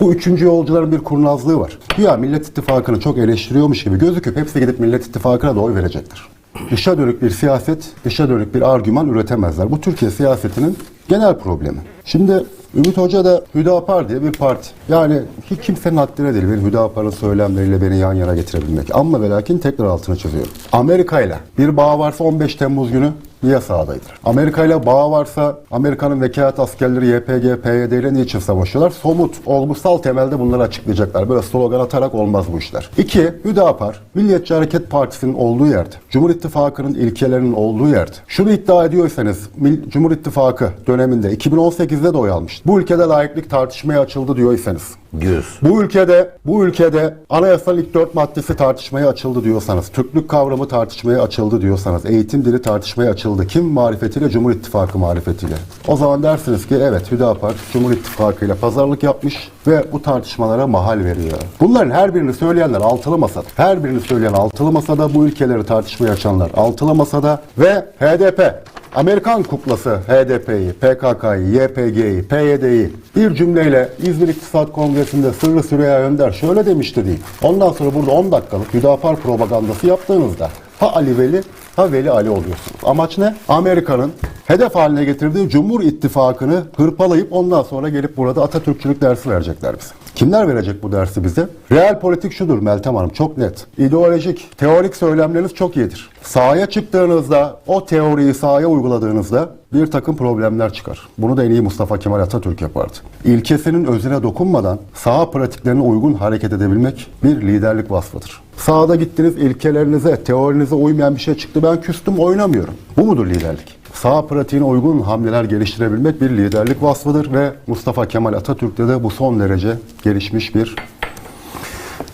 Bu üçüncü yolcuların bir kurnazlığı var. Güya Millet İttifakı'nı çok eleştiriyormuş gibi gözüküp hepsi gidip Millet İttifakı'na da oy verecektir. Dışa dönük bir siyaset, dışa dönük bir argüman üretemezler. Bu Türkiye siyasetinin genel problemi. Şimdi Ümit Hoca da Hüdapar diye bir parti. Yani hiç kimsenin haddine değil bir Hüdapar'ın söylemleriyle beni yan yana getirebilmek. Ama ve lakin tekrar altını çiziyorum. Amerika ile bir bağ varsa 15 Temmuz günü niye sahadaydır? Amerika ile bağ varsa Amerika'nın vekalet askerleri YPG, PYD ile niçin savaşıyorlar? Somut, olgusal temelde bunları açıklayacaklar. Böyle slogan atarak olmaz bu işler. İki, Hüdapar, Milliyetçi Hareket Partisi'nin olduğu yerde, Cumhur İttifakı'nın ilkelerinin olduğu yerde, şunu iddia ediyorsanız Cumhur İttifakı döneminde 2018'de de oy almıştı. Bu ülkede layıklık tartışmaya açıldı diyorsanız, Diyoruz. bu ülkede bu ülkede anayasal ilk dört maddesi tartışmaya açıldı diyorsanız, Türklük kavramı tartışmaya açıldı diyorsanız, eğitim dili tartışmaya açıldı. Kim marifetiyle? Cumhur İttifakı marifetiyle. O zaman dersiniz ki evet Hüdapar Cumhur İttifakı ile pazarlık yapmış ve bu tartışmalara mahal veriyor. Bunların her birini söyleyenler altılı masada. Her birini söyleyen altılı masada bu ülkeleri tartışmaya açanlar altılı masada ve HDP Amerikan kuklası HDP'yi, PKK'yı, YPG'yi, PYD'yi bir cümleyle İzmir İktisat Kongresi'nde Sırrı Süreyya Önder şöyle demişti değil. Ondan sonra burada 10 dakikalık Hüdapar propagandası yaptığınızda ha Ali Veli ha Veli Ali oluyorsunuz. Amaç ne? Amerika'nın hedef haline getirdiği Cumhur İttifakı'nı hırpalayıp ondan sonra gelip burada Atatürkçülük dersi verecekler bize. Kimler verecek bu dersi bize? Real politik şudur Meltem Hanım çok net. İdeolojik, teorik söylemleriniz çok iyidir. Sahaya çıktığınızda o teoriyi sahaya uyguladığınızda bir takım problemler çıkar. Bunu da en iyi Mustafa Kemal Atatürk yapardı. İlkesinin özüne dokunmadan saha pratiklerine uygun hareket edebilmek bir liderlik vasfıdır. Sahada gittiniz ilkelerinize, teorinize uymayan bir şey çıktı ben küstüm oynamıyorum. Bu mudur liderlik? Sağ pratiğine uygun hamleler geliştirebilmek bir liderlik vasfıdır ve Mustafa Kemal Atatürk'te de bu son derece gelişmiş bir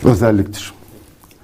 özelliktir.